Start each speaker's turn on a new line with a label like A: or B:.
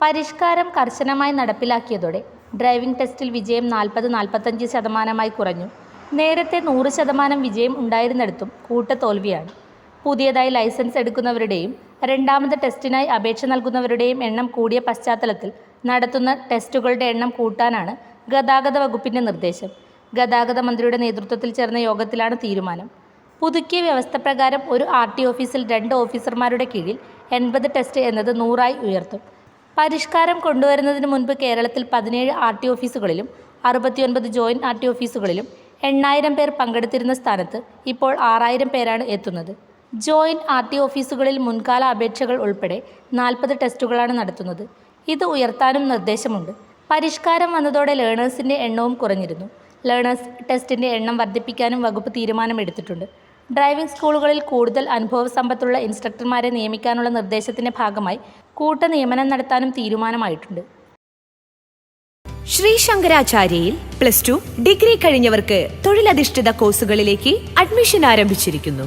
A: പരിഷ്കാരം കർശനമായി നടപ്പിലാക്കിയതോടെ ഡ്രൈവിംഗ് ടെസ്റ്റിൽ വിജയം നാൽപ്പത് നാൽപ്പത്തഞ്ച് ശതമാനമായി കുറഞ്ഞു. നേരത്തെ നൂറ് ശതമാനം വിജയം ഉണ്ടായിരുന്നിടത്തും കൂട്ടത്തോൽവിയാണ് പുതിയതായി ലൈസൻസ് എടുക്കുന്നവരുടെയും രണ്ടാമത് ടെസ്റ്റിനായി അപേക്ഷ നൽകുന്നവരുടെയും എണ്ണം കൂടിയ പശ്ചാത്തലത്തിൽ നടത്തുന്ന ടെസ്റ്റുകളുടെ എണ്ണം കൂട്ടാനാണ് ഗതാഗത വകുപ്പിന്റെ നിർദ്ദേശം. ഗതാഗത മന്ത്രിയുടെ നേതൃത്വത്തിൽ ചേർന്ന യോഗത്തിലാണ് തീരുമാനം. പുതുക്കിയ വ്യവസ്ഥ പ്രകാരം ഒരു ആർ ടി ഓഫീസിൽ രണ്ട് ഓഫീസർമാരുടെ കീഴിൽ എൺപത് ടെസ്റ്റ് എന്നത് നൂറായി ഉയർത്തും. പരിഷ്കാരം കൊണ്ടുവരുന്നതിന് മുൻപ് കേരളത്തിൽ പതിനേഴ് ആർ ടി ഓഫീസുകളിലും അറുപത്തിയൊൻപത് ജോയിന്റ് ആർ ടി ഓഫീസുകളിലും എണ്ണായിരം പേർ പങ്കെടുത്തിരുന്ന സ്ഥാനത്ത് ഇപ്പോൾ ആറായിരം പേരാണ് എത്തുന്നത്. ജോയിന്റ് ആർ ടി ഓഫീസുകളിൽ മുൻകാല അപേക്ഷകൾ ഉൾപ്പെടെ നാൽപ്പത് ടെസ്റ്റുകളാണ് നടത്തുന്നത്. ഇത് ഉയർത്താനും നിർദ്ദേശമുണ്ട്. പരിഷ്കാരം വന്നതോടെ ലേണേഴ്സിന്റെ എണ്ണവും കുറഞ്ഞിരുന്നു. ലേണേഴ്സ് ടെസ്റ്റിന്റെ എണ്ണം വർദ്ധിപ്പിക്കാനും വകുപ്പ് തീരുമാനമെടുത്തിട്ടുണ്ട് ഡ്രൈവിംഗ് സ്കൂളുകളിൽ കൂടുതൽ അനുഭവ സമ്പത്തുള്ള ഇൻസ്ട്രക്ടർമാരെ നിയമിക്കാനുള്ള നിർദ്ദേശത്തിന്റെ ഭാഗമായി കൂട്ട നിയമനം നടത്താനും തീരുമാനമായിട്ടുണ്ട്.
B: ശ്രീ ശങ്കരാചാര്യയിൽ പ്ലസ് ടു ഡിഗ്രി കഴിഞ്ഞവർക്ക് തൊഴിലധിഷ്ഠിത കോഴ്സുകളിലേക്ക് അഡ്മിഷൻ ആരംഭിച്ചിരിക്കുന്നു.